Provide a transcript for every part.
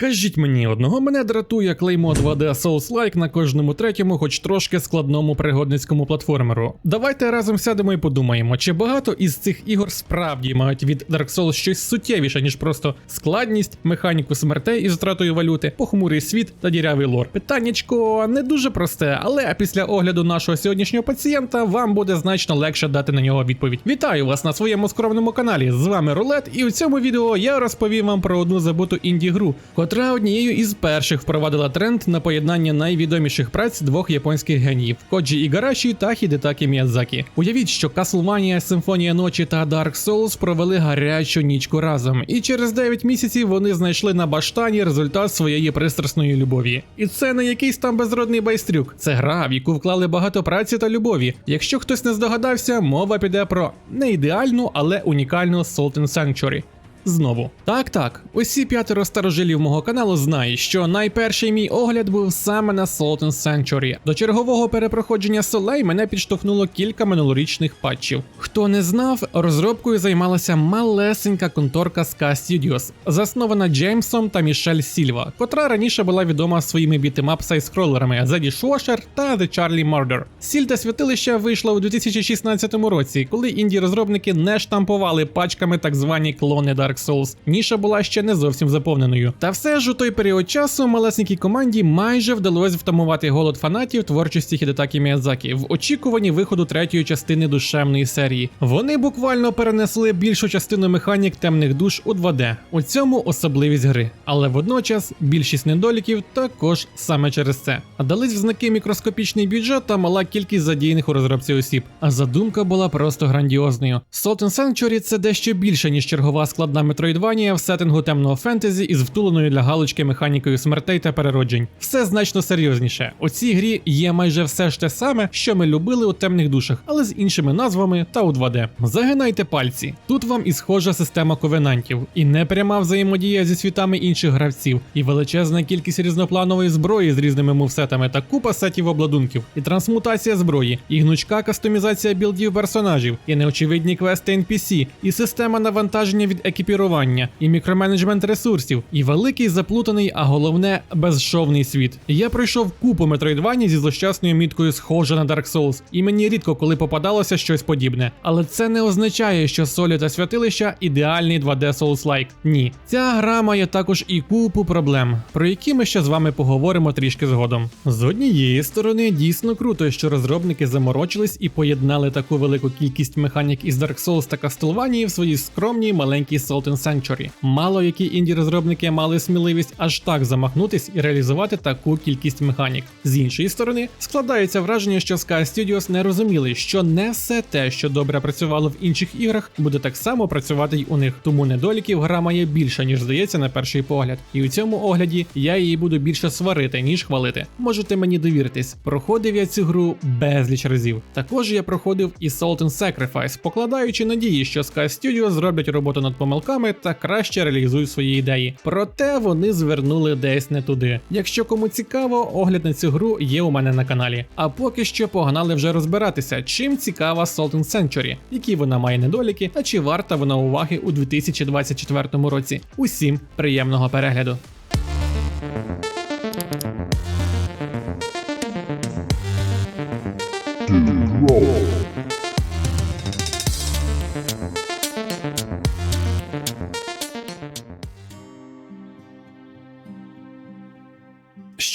Скажіть мені, одного мене дратує клеймо 2D Souls-like на кожному третьому, хоч трошки складному пригодницькому платформеру. Давайте разом сядемо і подумаємо, чи багато із цих ігор справді мають від Dark Souls щось суттєвіше, ніж просто складність, механіку смертей із втратою валюти, похмурий світ та дірявий лор. Питаннячко не дуже просте, але після огляду нашого сьогоднішнього пацієнта вам буде значно легше дати на нього відповідь. Вітаю вас на своєму скромному каналі. З вами Рулет, і у цьому відео я розповім вам про одну забуту інді-гру, котра однією із перших впровадила тренд на поєднання найвідоміших праць двох японських геніїв Коджі Ігараші та Хідетакі Міядзакі. Уявіть, що Castlevania, Симфонія ночі та Dark Souls провели гарячу нічку разом, і через 9 місяців вони знайшли на баштані результат своєї пристрасної любові. І це не якийсь там безродний байстрюк, це гра, в яку вклали багато праці та любові. Якщо хтось не здогадався, мова піде про не ідеальну, але унікальну Salt and Sanctuary. Знову. Так, так. Усі п'ятеро старожилів мого каналу знають, що найперший мій огляд був саме на and Sanctuary. До чергового перепроходження солей мене підштовхнуло кілька минулорічних патчів. Хто не знав, розробкою займалася малесенька конторка Ska Studios, заснована Джеймсом та Мішель Сільва, котра раніше була відома своїми бітемап сайскролерами The Dishwasher та The Charlie Murder. Сіль та святилище вийшло у 2016 році, коли інді-розробники не штампували пачками так звані клони Dark Souls. Ніша була ще не зовсім заповненою. Та все ж у той період часу малесенькій команді майже вдалося втамувати голод фанатів творчості Хідетакі Міядзакі в очікуванні виходу третьої частини душевної серії. Вони буквально перенесли більшу частину механік темних душ у 2D. У цьому особливість гри. Але водночас більшість недоліків також саме через це. А дались в знаки мікроскопічний бюджет та мала кількість задіяних у розробці осіб. А задумка була просто грандіозною. Salt and Sanctuary – це дещо більше, ніж чергова складна метроїдванія в сеттингу темного фентезі із втуленою для галочки механікою смертей та перероджень. Все значно серйозніше. У цій грі є майже все ж те саме, що ми любили у темних душах, але з іншими назвами та у 2D. Загинайте пальці. Тут вам і схожа система ковенантів, і непряма взаємодія зі світами інших гравців, і величезна кількість різнопланової зброї з різними мувсетами та купа сетів обладунків, і трансмутація зброї, і гнучка кастомізація білдів персонажів, і неочевидні квести NPC, і система навантаження від екіпірування, і мікроменеджмент ресурсів, і великий заплутаний, а головне безшовний світ. Я пройшов купу метроїдвані зі злощасною міткою схожа на Dark Souls, і мені рідко коли попадалося щось подібне. Але це не означає, що солі та святилища ідеальний 2D Souls-like. Ні, ця гра має також і купу проблем, про які ми ще з вами поговоримо трішки згодом. З однієї сторони, дійсно круто, що розробники заморочились і поєднали таку велику кількість механік із Dark Souls та Castlevania в своїй скромній маленькій Salt and Sanctuary. Мало які інді розробники мали сміливість аж так замахнутись і реалізувати таку кількість механік. З іншої сторони, складається враження, що Sky Studios не розуміли, що не все те, що добре працювало в інших іграх, буде так само працювати й у них. Тому недоліків гра має більше, ніж здається на перший погляд. І у цьому огляді я її буду більше сварити, ніж хвалити. Можете мені довіритись, проходив я цю гру безліч разів. Також я проходив і Salt and Sacrifice, покладаючи надії, що Sky Studios зроблять роботу над помилками та краще реалізують свої ідеї. Проте вони звернули десь не туди. Якщо кому цікаво, огляд на цю гру є у мене на каналі. А поки що погнали вже розбиратися, чим цікава Salt and які вона має недоліки, та чи варта вона уваги у 2024 році. Усім приємного перегляду.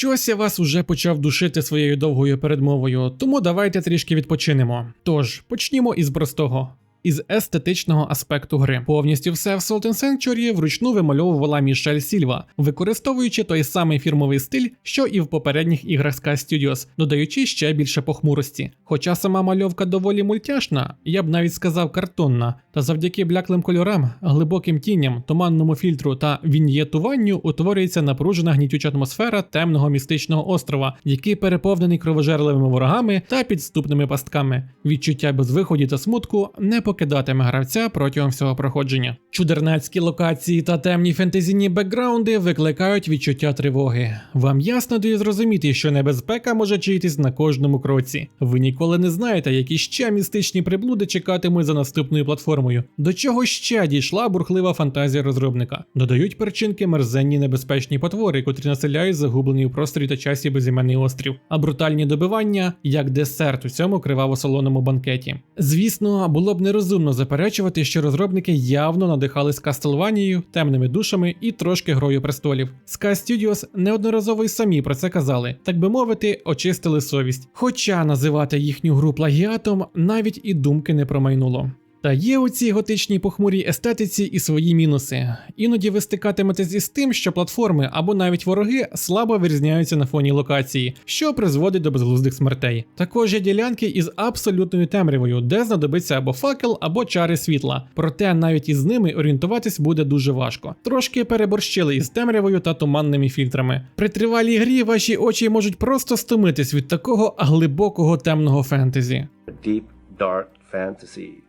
Щось я вас уже почав душити своєю довгою передмовою, тому давайте трішки відпочинемо. Тож, почнімо із простого. Із естетичного аспекту гри повністю все в Salt and Sanctuary вручну вимальовувала Мішель Сільва, використовуючи той самий фірмовий стиль, що і в попередніх іграх Sky Studios, додаючи ще більше похмурості. Хоча сама мальовка доволі мультяшна, я б навіть сказав картонна, та завдяки бляклим кольорам, глибоким тінням, туманному фільтру та віньєтуванню утворюється напружена гнітюча атмосфера темного містичного острова, який переповнений кровожерливими ворогами та підступними пастками. Відчуття безвиході та смутку не покидатиме гравця протягом всього проходження. Чудернацькі локації та темні фентезійні бекграунди викликають відчуття тривоги. Вам ясно дає зрозуміти, що небезпека може чаїтись на кожному кроці. Ви ніколи не знаєте, які ще містичні приблуди чекатимуть за наступною платформою. До чого ще дійшла бурхлива фантазія розробника. Додають перчинки мерзенні небезпечні потвори, котрі населяють загублені у просторі та часі безіменний острів, а брутальні добивання як десерт у цьому криваво-солоному банкеті. Звісно, було б нерозумно заперечувати, що розробники явно надихались Кастелванією, темними душами і трошки грою престолів. Sky Studios неодноразово й самі про це казали, так би мовити, очистили совість. Хоча називати їхню гру плагіатом навіть і думки не промайнуло. Та є у цій готичній похмурій естетиці і свої мінуси. Іноді ви стикатиметесь із тим, що платформи або навіть вороги слабо вирізняються на фоні локації, що призводить до безглуздих смертей. Також є ділянки із абсолютною темрявою, де знадобиться або факел, або чари світла. Проте навіть із ними орієнтуватись буде дуже важко. Трошки переборщили із темрявою та туманними фільтрами. При тривалій грі ваші очі можуть просто стомитись від такого глибокого темного фентезі. deep, dark fantasies.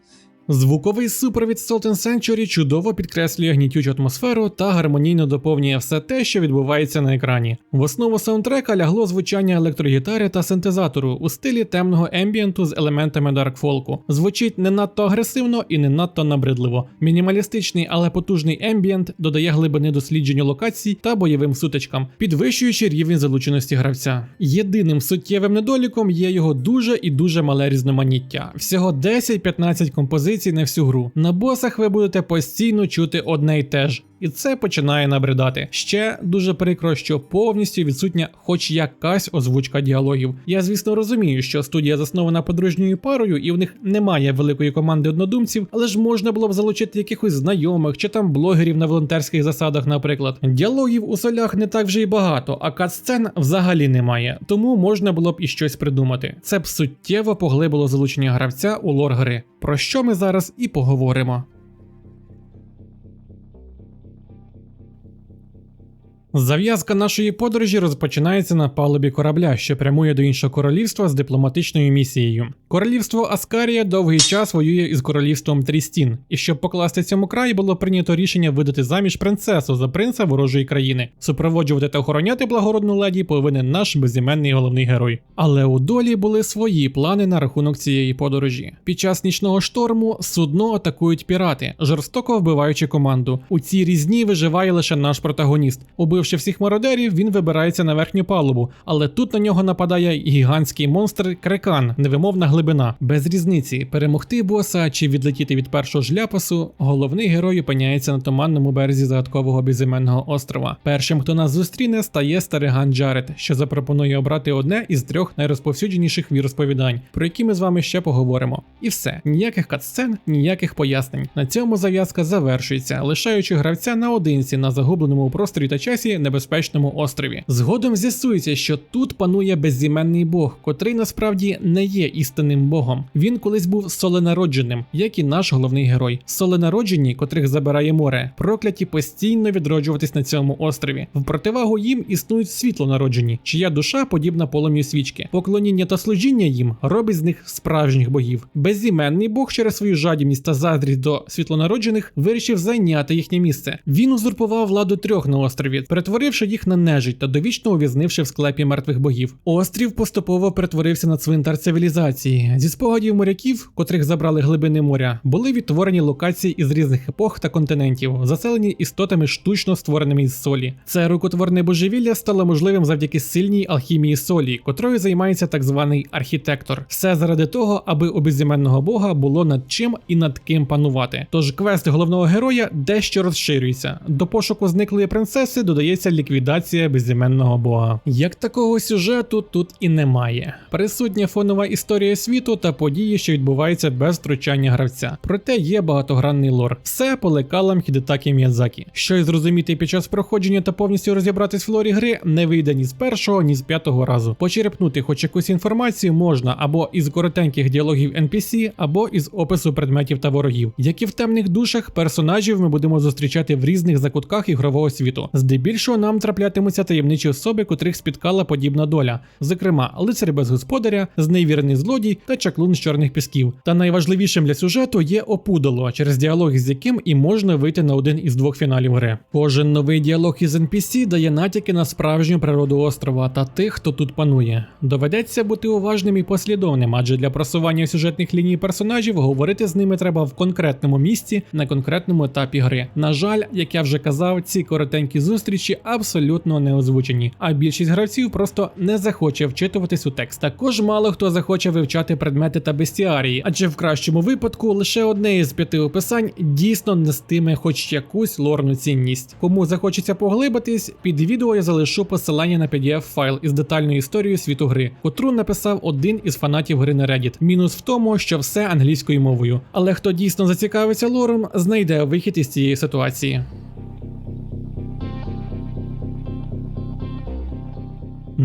Звуковий супровід Salt Sanctuary чудово підкреслює гнітючу атмосферу та гармонійно доповнює все те, що відбувається на екрані. В основу саундтрека лягло звучання електрогітари та синтезатору у стилі темного ембієнту з елементами даркфолку. Звучить не надто агресивно і не надто набридливо. Мінімалістичний, але потужний ембієнт додає глибини дослідженню локацій та бойовим сутичкам, підвищуючи рівень залученості гравця. Єдиним суттєвим недоліком є його дуже і дуже мале різноманіття. Всього 10-15 композицій на всю гру. На босах ви будете постійно чути одне й те ж. І це починає набридати. Ще дуже прикро, що повністю відсутня хоч якась озвучка діалогів. Я, звісно, розумію, що студія заснована подружньою парою, і в них немає великої команди однодумців, але ж можна було б залучити якихось знайомих чи там блогерів на волонтерських засадах, наприклад. Діалогів у солях не так вже й багато, а кат-сцен взагалі немає, тому можна було б і щось придумати. Це б суттєво поглибило залучення гравця у лор гри. Про що ми зараз і поговоримо. Зав'язка нашої подорожі розпочинається на палубі корабля, що прямує до іншого королівства з дипломатичною місією. Королівство Аскарія довгий час воює із королівством Трістін, і щоб покласти цьому край, було прийнято рішення видати заміж принцесу за принца ворожої країни. Супроводжувати та охороняти благородну леді повинен наш безіменний головний герой. Але у долі були свої плани на рахунок цієї подорожі. Під час нічного шторму судно атакують пірати, жорстоко вбиваючи команду. У цій різні виживає лише наш протагоніст. Убивши всіх мародерів, він вибирається на верхню палубу, але тут на нього нападає гігантський монстр крекан, невимовна глибина. Без різниці перемогти боса чи відлетіти від першого ж ляпасу, головний герой опиняється на туманному березі загадкового безіменного острова. Першим, хто нас зустріне, стає стариган Джаред, що запропонує обрати одне із трьох найрозповсюдженіших віросповідань, про які ми з вами ще поговоримо. І все, ніяких катсцен, ніяких пояснень. На цьому зав'язка завершується, лишаючи гравця наодинці на загубленому просторі та часі небезпечному острові. Згодом з'ясується, що тут панує безіменний бог, котрий насправді не є істинним богом. Він колись був соленародженим, як і наш головний герой. Соленароджені, котрих забирає море, прокляті постійно відроджуватись на цьому острові. В противагу їм існують світлонароджені, чия душа подібна полум'ю свічки. Поклоніння та служіння їм робить з них справжніх богів. Безіменний бог через свою жадібність та заздрість до світлонароджених вирішив зайняти їхнє місце. Він узурпував владу трьох на острові, перетворивши їх на нежить та довічно ув'язнивши в склепі мертвих богів. Острів поступово перетворився на цвинтар цивілізації. Зі спогадів моряків, котрих забрали глибини моря, були відтворені локації із різних епох та континентів, заселені істотами штучно створеними із солі. Це рукотворне божевілля стало можливим завдяки сильній алхімії солі, котрою займається так званий архітектор. Все заради того, аби у безіменного бога було над чим і над ким панувати. Тож квест головного героя дещо розширюється. До пошуку зниклої принцеси додається ліквідація безіменного бога. Як такого сюжету тут і немає. Присутня фонова історія світу та події, що відбуваються без втручання гравця. Проте є багатогранний лор. Все по лекалам Хідетакі Міядзакі. Що й зрозуміти під час проходження та повністю розібратись в лорі гри не вийде ні з першого, ні з п'ятого разу. Почерпнути хоч якусь інформацію можна або із коротеньких діалогів NPC, або із опису предметів та ворогів. Як і в темних душах, персонажів ми будемо зустрічати в різних закутках ігрового світу. Здебільшого Здебільшого нам траплятимуться таємничі особи, котрих спіткала подібна доля, зокрема, лицар без господаря, зневірений злодій та чаклун з чорних пісків. Та найважливішим для сюжету є опудало, через діалог з яким і можна вийти на один із двох фіналів гри. Кожен новий діалог із NPC дає натяки на справжню природу острова та тих, хто тут панує. Доведеться бути уважним і послідовним, адже для просування сюжетних ліній персонажів говорити з ними треба в конкретному місці на конкретному етапі гри. На жаль, як я вже казав, ці коротенькі зустрічі абсолютно не озвучені, а більшість гравців просто не захоче вчитуватись у текст. Також мало хто захоче вивчати предмети та бестіарії, адже в кращому випадку лише одне із п'яти описань дійсно нестиме хоч якусь лорну цінність. Кому захочеться поглибитись, під відео я залишу посилання на pdf файл із детальною історією світу гри, котру написав один із фанатів гри на Reddit. Мінус в тому, що все англійською мовою. Але хто дійсно зацікавиться лором, знайде вихід із цієї ситуації.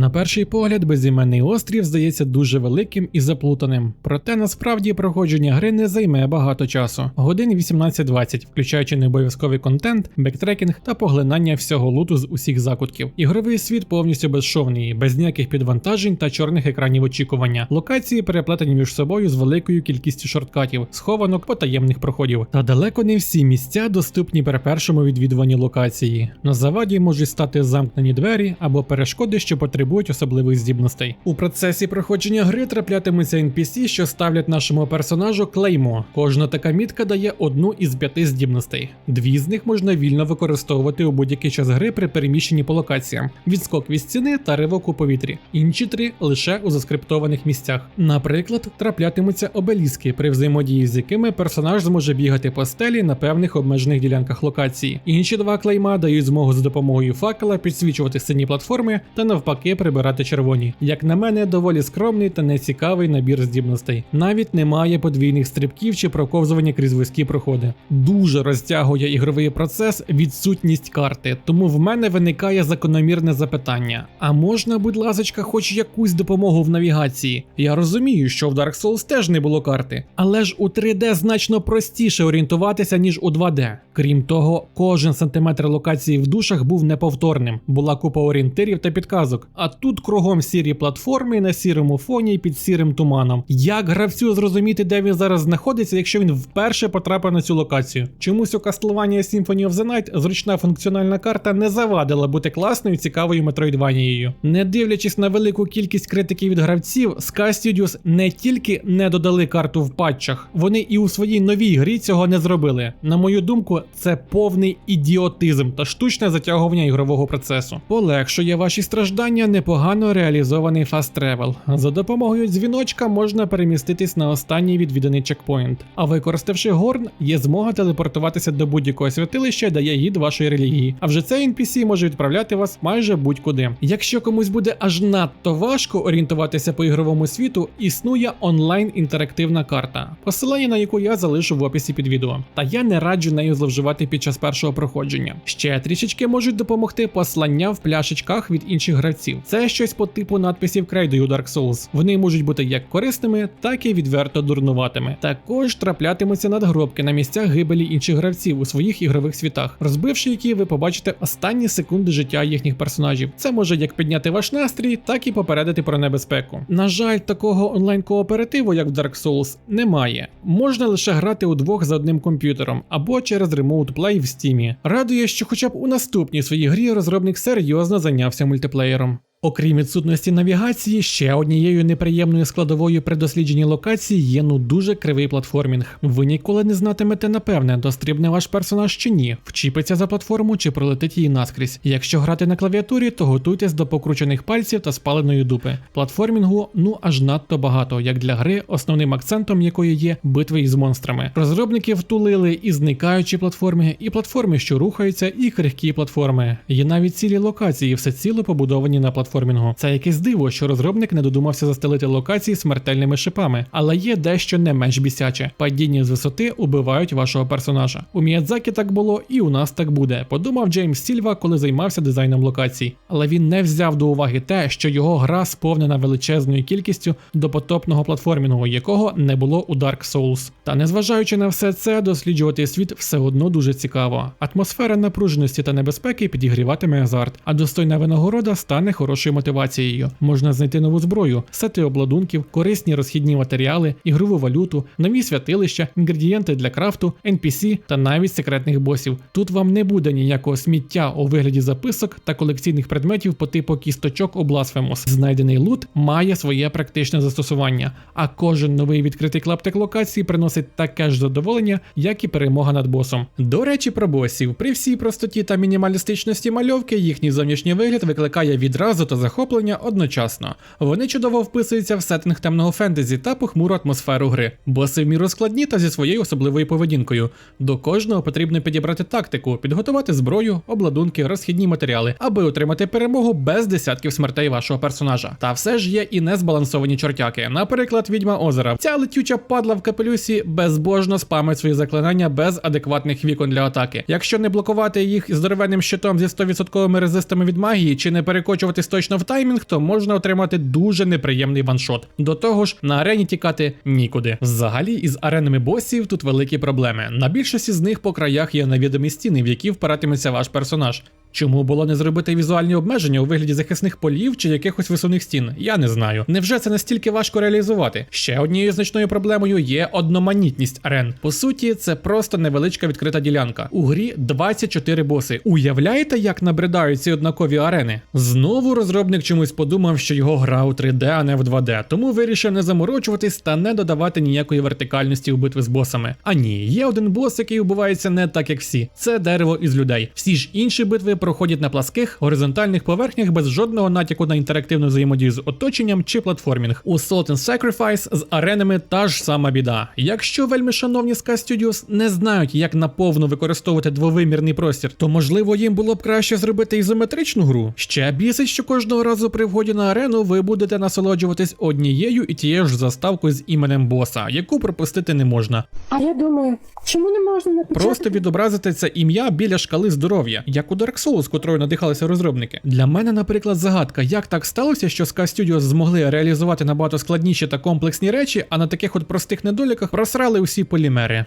На перший погляд, безіменний острів здається дуже великим і заплутаним, проте насправді проходження гри не займе багато часу. Годин 18-20, включаючи необов'язковий контент, бектрекінг та поглинання всього луту з усіх закутків. Ігровий світ повністю безшовний, без ніяких підвантажень та чорних екранів очікування. Локації переплетені між собою з великою кількістю шорткатів, схованок потаємних проходів. Та далеко не всі місця доступні при першому відвідуванні локації. На заваді можуть стати замкнені двері або перешкоди, що потрібні потребують особливих здібностей. У процесі проходження гри траплятимуться NPC, що ставлять нашому персонажу клеймо. Кожна така мітка дає одну із п'яти здібностей. Дві з них можна вільно використовувати у будь-який час гри при переміщенні по локаціям: відскок від стіни та ривок у повітрі. Інші три лише у заскриптованих місцях. Наприклад, траплятимуться обеліски, при взаємодії з якими персонаж зможе бігати по стелі на певних обмежених ділянках локації. Інші два клейма дають змогу за допомогою факела підсвічувати сині платформи та навпаки прибирати червоні. Як на мене, доволі скромний та нецікавий набір здібностей. Навіть немає подвійних стрибків чи проковзування крізь вузькі проходи. Дуже розтягує ігровий процес відсутність карти, тому в мене виникає закономірне запитання: а можна, будь ласочка, хоч якусь допомогу в навігації? Я розумію, що в Dark Souls теж не було карти, але ж у 3D значно простіше орієнтуватися, ніж у 2D. Крім того, кожен сантиметр локації в душах був неповторним, була купа орієнтирів та підказок. А тут кругом сірі платформи на сірому фоні під сірим туманом. Як гравцю зрозуміти, де він зараз знаходиться, якщо він вперше потрапив на цю локацію? Чомусь у Castlevania Symphony of the Night зручна функціональна карта не завадила бути класною цікавою метроїдванією. Не дивлячись на велику кількість критики від гравців, Sky Studios не тільки не додали карту в патчах, вони і у своїй новій грі цього не зробили. На мою думку, це повний ідіотизм та штучне затягування ігрового процесу. Полегшує ваші страждання непогано реалізований фаст тревел. За допомогою дзвіночка можна переміститись на останній відвіданий чекпоінт. А використавши горн, є змога телепортуватися до будь-якого святилища, де є гід вашої релігії. А вже цей NPC може відправляти вас майже будь-куди. Якщо комусь буде аж надто важко орієнтуватися по ігровому світу, існує онлайн інтерактивна карта, посилання на яку я залишу в описі під відео. Та я не раджу нею зловживати під час першого проходження. Ще трішечки можуть допомогти послання в пляшечках від інших гравців. Це щось по типу надписів крейдою Dark Souls. Вони можуть бути як корисними, так і відверто дурнуватими. Також траплятимуться надгробки на місцях гибелі інших гравців у своїх ігрових світах, розбивши які ви побачите останні секунди життя їхніх персонажів. Це може як підняти ваш настрій, так і попередити про небезпеку. На жаль, такого онлайн кооперативу, як в Dark Souls, немає. Можна лише грати удвох за одним комп'ютером або через Remote Play в Steam. Радує, що хоча б у наступній своїй грі розробник серйозно зайнявся мультиплеєром. Окрім відсутності навігації, ще однією неприємною складовою при дослідженні локації є ну дуже кривий платформінг. Ви ніколи не знатимете напевне, дострібне ваш персонаж чи ні, вчіпиться за платформу чи пролетить її наскрізь. Якщо грати на клавіатурі, то готуйтесь до покручених пальців та спаленої дупи. Платформінгу ну аж надто багато, як для гри, основним акцентом якої є битви із монстрами. Розробники втулили і зникаючі платформи, і платформи, що рухаються, і крихкі платформи. Є навіть цілі локації, все ціло побудовані на платформі платформінгу. Це якесь диво, що розробник не додумався застелити локації смертельними шипами, але є дещо не менш бісяче. Падіння з висоти убивають вашого персонажа. У Міядзакі так було, і у нас так буде. Подумав Джеймс Сільва, коли займався дизайном локацій. Але він не взяв до уваги те, що його гра сповнена величезною кількістю допотопного платформінгу, якого не було у Dark Souls. Та незважаючи на все це, досліджувати світ все одно дуже цікаво. Атмосфера напруженості та небезпеки підігріватиме азарт, а достойна винагорода стане хорошою мотивацією. Можна знайти нову зброю, сети обладунків, корисні розхідні матеріали, ігрову валюту, нові святилища, інгредієнти для крафту, NPC та навіть секретних босів. Тут вам не буде ніякого сміття у вигляді записок та колекційних предметів по типу кісточок у Blasphemous. Знайдений лут має своє практичне застосування, а кожен новий відкритий клаптик локації приносить таке ж задоволення, як і перемога над босом. До речі, про босів. При всій простоті та мінімалістичності мальовки їхній зовнішній вигляд викликає відразу та захоплення одночасно. Вони чудово вписуються в сеттинг темного фентезі та похмуру атмосферу гри. Боси в міру складні та зі своєю особливою поведінкою. До кожного потрібно підібрати тактику, підготувати зброю, обладунки, розхідні матеріали, аби отримати перемогу без десятків смертей вашого персонажа. Та все ж є і незбалансовані чортяки. Наприклад, відьма озера. Ця летюча падла в капелюсі безбожно спамить свої заклинання без адекватних вікон для атаки. Якщо не блокувати їх здоровенним щитом зі 100% резистами від магії, чи не перекочуватись точно в таймінг, то можна отримати дуже неприємний ваншот. До того ж, на арені тікати нікуди. Взагалі, із аренами босів тут великі проблеми. На більшості з них по краях є невідомі стіни, в які впиратиметься ваш персонаж. Чому було не зробити візуальні обмеження у вигляді захисних полів чи якихось висувних стін? Я не знаю. Невже це настільки важко реалізувати? Ще однією значною проблемою є одноманітність арен. По суті, це просто невеличка відкрита ділянка. У грі 24 боси. Уявляєте, як набридають ці однакові арени? Знову розробник чомусь подумав, що його гра у 3D, а не в 2D, тому вирішив не заморочуватись та не додавати ніякої вертикальності у битви з босами. А ні, є один бос, який убивається не так, як всі. Це дерево із людей. Всі ж інші битви проходять на пласких горизонтальних поверхнях без жодного натяку на інтерактивну взаємодію з оточенням чи платформінг. У Salt and Sacrifice з аренами та ж сама біда. Якщо вельми шановні Ska Studios не знають, як наповну використовувати двовимірний простір, то можливо їм було б краще зробити ізометричну гру. Ще бісить, що кожного разу при вході на арену ви будете насолоджуватись однією і тією ж заставкою з іменем боса, яку пропустити не можна. А я думаю, чому не можна напечатати? Просто відобразити це ім'я біля шкали здоров'я, як у Dark Souls, котрою надихалися розробники. Для мене, наприклад, загадка, як так сталося, що Ska Studios змогли реалізувати набагато складніші та комплексні речі, а на таких от простих недоліках просрали усі полімери.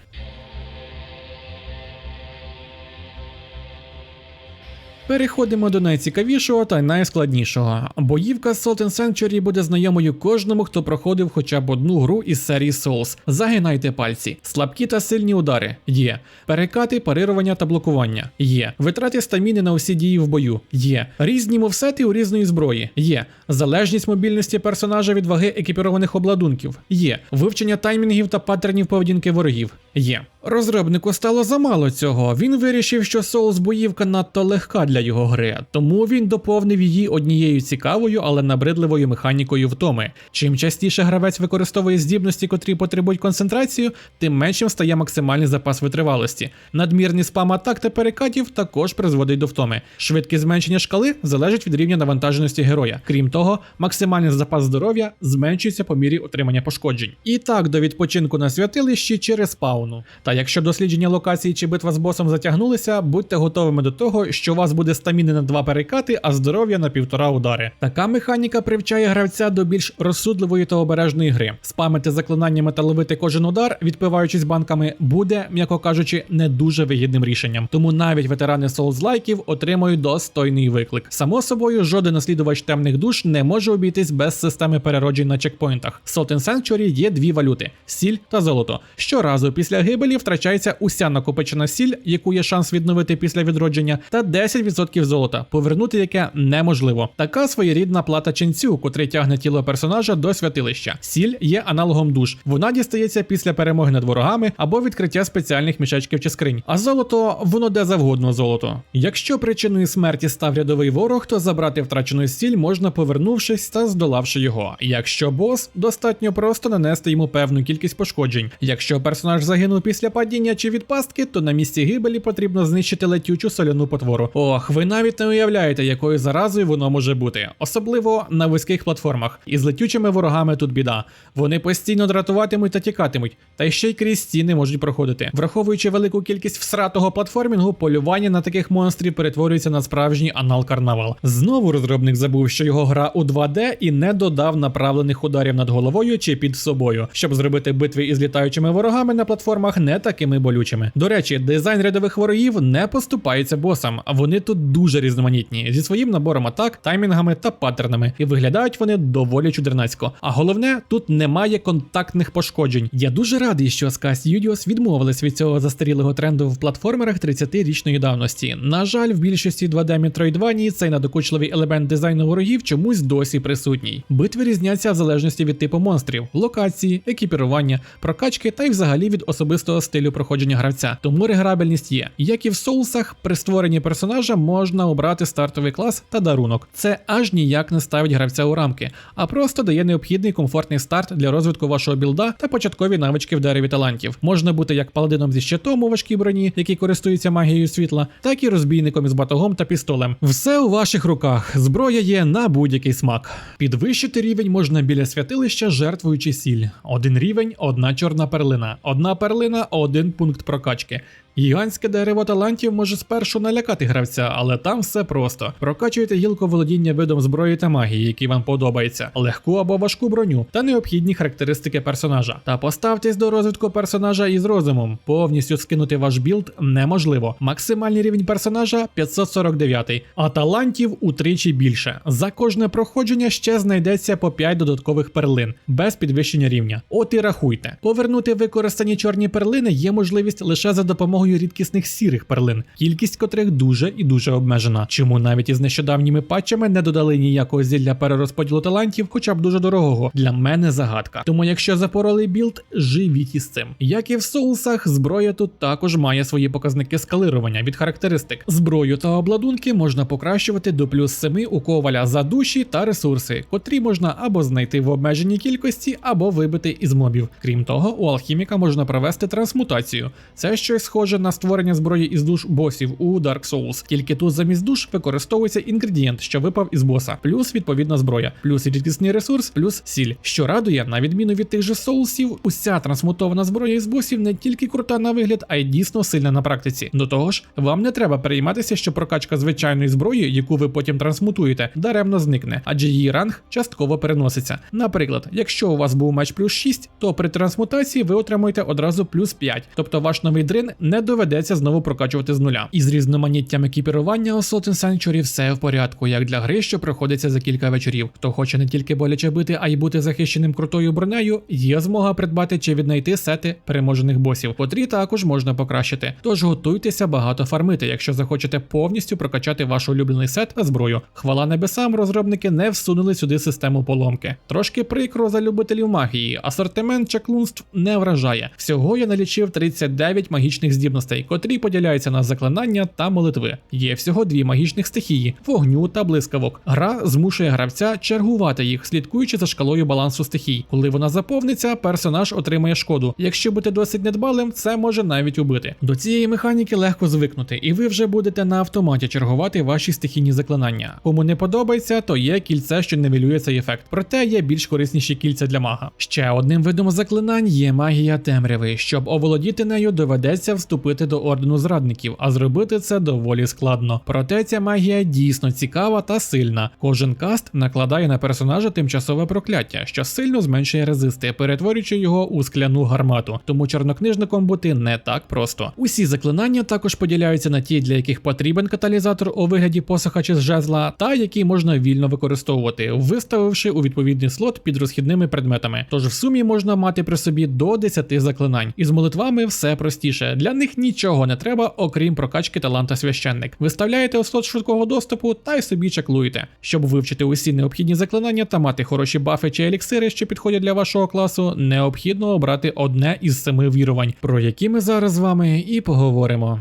Переходимо до найцікавішого та найскладнішого. Боївка Salt and Sanctuary буде знайомою кожному, хто проходив хоча б одну гру із серії Souls. Загинайте пальці. Слабкі та сильні удари є. Перекати, парирування та блокування є. Витрати стаміни на усі дії в бою є. Різні мовсети у різної зброї є. Залежність мобільності персонажа від ваги екіпірованих обладунків є. Вивчення таймінгів та паттернів поведінки ворогів є. Розробнику стало замало цього. Він вирішив, що Souls боївка надто легка для його гри, тому він доповнив її однією цікавою, але набридливою механікою втоми. Чим частіше гравець використовує здібності, котрі потребують концентрацію, тим меншим стає максимальний запас витривалості. Надмірний спам атак та перекатів також призводить до втоми. Швидкість зменшення шкали залежить від рівня навантаженості героя. Крім того, максимальний запас здоров'я зменшується по мірі отримання пошкоджень. І так до відпочинку на святилищі чи респауну. Та якщо дослідження локації чи битва з босом затягнулися, будьте готовими до того, що у вас буде стаміни на два перекати, а здоров'я на півтора удари. Така механіка привчає гравця до більш розсудливої та обережної гри. Спамити заклинаннями та ловити кожен удар, відпиваючись банками, буде, м'яко кажучи, не дуже вигідним рішенням. Тому навіть ветерани соулзлайків отримують достойний виклик. Само собою, жоден наслідувач темних душ не може обійтись без системи перероджень на чекпоінтах. Salt Sanctuary є дві валюти: сіль та золото. Щоразу після гибелі втрачається уся накопичена сіль, яку є шанс відновити після відродження, та 10% золота, повернути яке неможливо. Така своєрідна плата ченцю, котрий тягне тіло персонажа до святилища. Сіль є аналогом душ. Вона дістається після перемоги над ворогами або відкриття спеціальних мішечків чи скринь. А золото воно де завгодно золото. Якщо причиною смерті став рядовий ворог, то забрати втрачену сіль можна повернувшись та здолавши його. Якщо бос, достатньо просто нанести йому певну кількість пошкоджень. Якщо персонаж загинув після падіння чи від пастки, то на місці гибелі потрібно знищити летючу соляну потвору. Ох, ви навіть не уявляєте, якою заразою воно може бути, особливо на вузьких платформах. І з летючими ворогами тут біда. Вони постійно дратуватимуть та тікатимуть, та ще й крізь стіни можуть проходити. Враховуючи велику кількість всратого платформінгу, полювання на таких монстрів перетворюється на справжній анал карнавал. Знову розробник забув, що його гра у 2D і не додав направлених ударів над головою чи під собою, щоб зробити битви із літаючими ворогами на платформах не такими болючими. До речі, дизайн рядових ворогів не поступається босам, вони тут дуже різноманітні зі своїм набором атак, таймінгами та паттернами, і виглядають вони доволі чудернацько. А головне, тут немає контактних пошкоджень. Я дуже радий, що SK Studios відмовились від цього застарілого тренду в платформерах 30-річної давності. На жаль, в більшості 2D Metroidvania цей надокучливий елемент дизайну ворогів чомусь досі присутній. Битви різняться в залежності від типу монстрів, локації, екіпірування, прокачки та й взагалі від особистого стилю проходження гравця. Тому реграбельність є. Як і в соусах, при створенні персонажа можна обрати стартовий клас та дарунок. Це аж ніяк не ставить гравця у рамки, а просто дає необхідний комфортний старт для розвитку вашого білда та початкові навички в дереві талантів. Можна бути як паладином зі щитом у важкій броні, який користується магією світла, так і розбійником із батогом та пістолем. Все у ваших руках. Зброя є на будь-який смак. Підвищити рівень можна біля святилища, жертвуючи сіль. Один рівень, одна чорна перлина. Одна перлина, один пункт прокачки. Гігантське дерево талантів може спершу налякати гравця, але там все просто. Прокачуєте гілку володіння видом зброї та магії, який вам подобається, легку або важку броню та необхідні характеристики персонажа. Та поставтесь до розвитку персонажа із розумом. Повністю скинути ваш білд неможливо. Максимальний рівень персонажа 549, а талантів утричі більше. За кожне проходження ще знайдеться по 5 додаткових перлин без підвищення рівня. От і рахуйте. Повернути використані чорні перлини є можливість лише за допомогою рідкісних сірих перлин, кількість котрих дуже і дуже обмежена. Чому навіть із нещодавніми патчами не додали ніякого зілля перерозподілу талантів, хоча б дуже дорогого. Для мене загадка. Тому якщо запороли білд, живіть із цим. Як і в соусах, зброя тут також має свої показники скалирування від характеристик. Зброю та обладунки можна покращувати до плюс 7 у коваля за душі та ресурси, котрі можна або знайти в обмеженій кількості, або вибити із мобів. Крім того, у алхіміка можна провести трансмутацію. Це щось схоже на створення зброї із душ босів у Dark Souls. Тільки тут замість душ використовується інгредієнт, що випав із боса, плюс відповідна зброя, плюс рідкісний ресурс, плюс сіль. Що радує, на відміну від тих же соусів, уся трансмутована зброя із босів не тільки крута на вигляд, а й дійсно сильна на практиці. До того ж, вам не треба перейматися, що прокачка звичайної зброї, яку ви потім трансмутуєте, даремно зникне, адже її ранг частково переноситься. Наприклад, якщо у вас був меч плюс 6, то при трансмутації ви отримуєте одразу плюс 5, тобто ваш новий дрин не доведеться знову прокачувати з нуля. Із різноманіттям екіпірування у and Sanctuary все в порядку, як для гри, що проходиться за кілька вечорів. Хто хоче не тільки боляче бити, а й бути захищеним крутою бронею, є змога придбати чи віднайти сети переможених босів, котрі також можна покращити. Тож готуйтеся багато фармити, якщо захочете повністю прокачати ваш улюблений сет та зброю. Хвала небесам, розробники не всунули сюди систему поломки. Трошки прикро за любителів магії. Асортимент чаклунств не вражає. Всього я налічив 39 магічних здібностей, котрі поділяються на заклинання та молитви. Є всього дві магічних стихії вогню та блискавок. Гра змушує гравця чергувати їх, слідкуючи за шкалою балансу стихій. Коли вона заповниться, персонаж отримує шкоду. Якщо бути досить недбалим, це може навіть убити. До цієї механіки легко звикнути, і ви вже будете на автоматі чергувати ваші стихійні заклинання. Кому не подобається, то є кільце, що нивелює цей ефект. Проте є більш корисніші кільця для мага. Ще одним видом заклинань є магія темряви. Щоб оволодіти нею, доведеться вступити до ордену зрадників, а зробити це доволі складно. Проте ця магія дійсно цікава та сильна. Кожен каст накладає на персонажа тимчасове прокляття, що сильно зменшує резисти, перетворюючи його у скляну гармату. Тому чорнокнижником бути не так просто. Усі заклинання також поділяються на ті, для яких потрібен каталізатор у вигляді посоха чи з жезла, та які можна вільно використовувати, виставивши у відповідний слот під розхідними предметами. Тож в сумі можна мати при собі до 10 заклинань. Із молитвами все простіше. Для них нічого не треба, окрім прокачки таланта священник. Виставляєте у слот швидкого доступу та й собі чаклуєте. Щоб вивчити усі необхідні заклинання та мати хороші бафи чи еліксири, що підходять для вашого класу, необхідно обрати одне із семи вірувань, про які ми зараз з вами і поговоримо.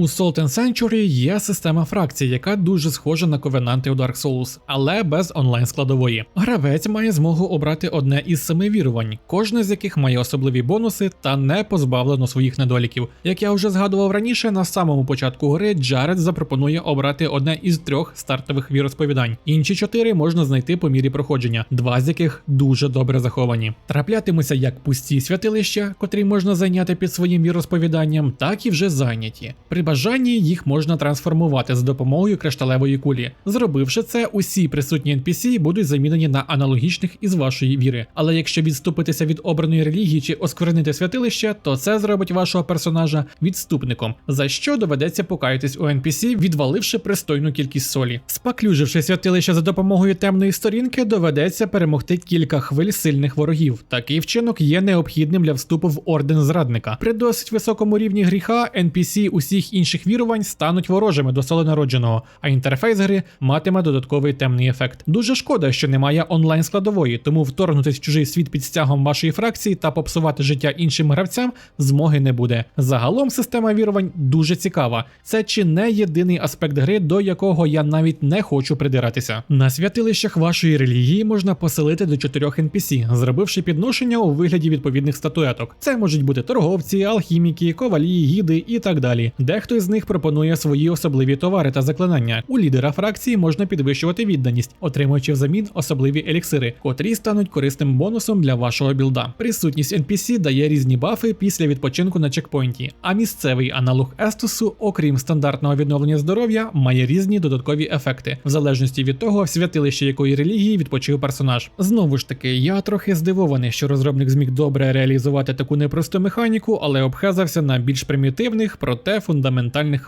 У Salt and Sanctuary є система фракцій, яка дуже схожа на ковенанти у Dark Souls, але без онлайн складової. Гравець має змогу обрати одне із семи вірувань, кожне з яких має особливі бонуси та не позбавлено своїх недоліків. Як я вже згадував раніше, на самому початку гри Джаред запропонує обрати одне із трьох стартових віросповідань. Інші чотири можна знайти по мірі проходження, два з яких дуже добре заховані. Траплятимуться як пусті святилища, котрі можна зайняти під своїм віросповіданням, так і вже зайняті. При бажанні їх можна трансформувати за допомогою кришталевої кулі. Зробивши це, усі присутні NPC будуть замінені на аналогічних із вашої віри. Але якщо відступитися від обраної релігії чи осквернити святилище, то це зробить вашого персонажа відступником, за що доведеться покаятись у NPC, відваливши пристойну кількість солі. Спаклюживши святилище за допомогою темної сторінки, доведеться перемогти кілька хвиль сильних ворогів. Такий вчинок є необхідним для вступу в орден зрадника. При досить високому рівні гріха NPC усіх інших вірувань стануть ворожими до соленародженого, а інтерфейс гри матиме додатковий темний ефект. Дуже шкода, що немає онлайн складової, тому вторгнутись в чужий світ під стягом вашої фракції та попсувати життя іншим гравцям змоги не буде. Загалом система вірувань дуже цікава. Це чи не єдиний аспект гри, до якого я навіть не хочу придиратися. На святилищах вашої релігії можна поселити до чотирьох NPC, зробивши підношення у вигляді відповідних статуеток. Це можуть бути торговці, алхіміки, ковалі, гіди і так далі. Дехто із них пропонує свої особливі товари та заклинання. У лідера фракції можна підвищувати відданість, отримуючи взамін особливі еліксири, котрі стануть корисним бонусом для вашого білда. Присутність NPC дає різні бафи після відпочинку на чекпоінті, а місцевий аналог Естусу, окрім стандартного відновлення здоров'я, має різні додаткові ефекти, в залежності від того, святилище якої релігії відпочив персонаж. Знову ж таки, я трохи здивований, що розробник зміг добре реалізувати таку непросту механіку, але обхезався на більш примітивних, проте фундаментальних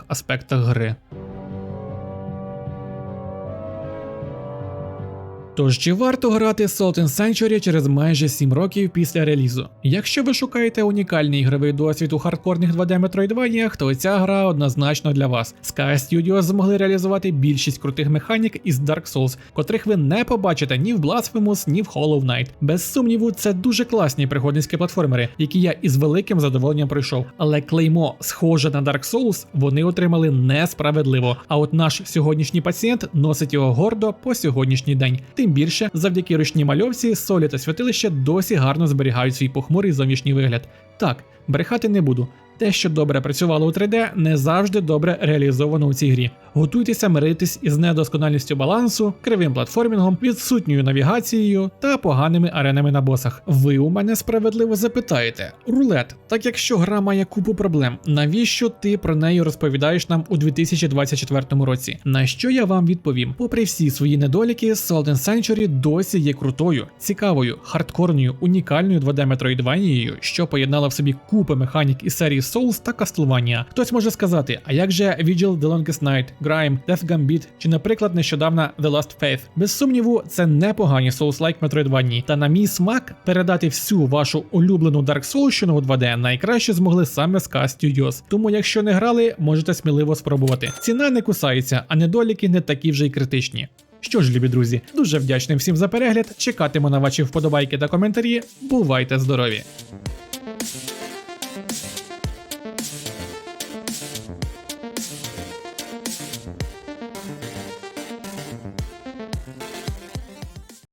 аспектах гри. Тож чи варто грати Salt and Sanctuary через майже 7 років після релізу? Якщо ви шукаєте унікальний ігровий досвід у хардкорних 2D Metroidvania, то ця гра однозначно для вас. Sky Studios змогли реалізувати більшість крутих механік із Dark Souls, котрих ви не побачите ні в Blasphemous, ні в Hollow Knight. Без сумніву, це дуже класні пригодницькі платформери, які я із великим задоволенням пройшов. Але клеймо, схоже на Dark Souls, вони отримали несправедливо. А от наш сьогоднішній пацієнт носить його гордо по сьогоднішній день. Тим більше, завдяки ручній мальовці, солі та святилище досі гарно зберігають свій похмурий зовнішній вигляд. Так, брехати не буду. Те, що добре працювало у 3D, не завжди добре реалізовано у цій грі. Готуйтеся миритись із недоскональністю балансу, кривим платформінгом, відсутньою навігацією та поганими аренами на босах. Ви у мене справедливо запитаєте: рулет, так якщо гра має купу проблем, навіщо ти про неї розповідаєш нам у 2024 році? На що я вам відповім? Попри всі свої недоліки, Salt and Sanctuary досі є крутою, цікавою, хардкорною, унікальною 2D метроїдванією, що поєднала в собі купи механік із серії Souls та Castlevania. Хтось може сказати, а як же Vigil The Longest Night, Grime, Death Gambit чи, наприклад, нещодавна The Last Faith? Без сумніву, це непогані Souls-like метроїдванії. Та на мій смак передати всю вашу улюблену Dark Soulщину у 2D найкраще змогли саме Ska Studios. Тому, якщо не грали, можете сміливо спробувати. Ціна не кусається, а недоліки не такі вже й критичні. Що ж, любі друзі, дуже вдячний всім за перегляд. Чекатиму на ваші вподобайки та коментарі. Бувайте здорові!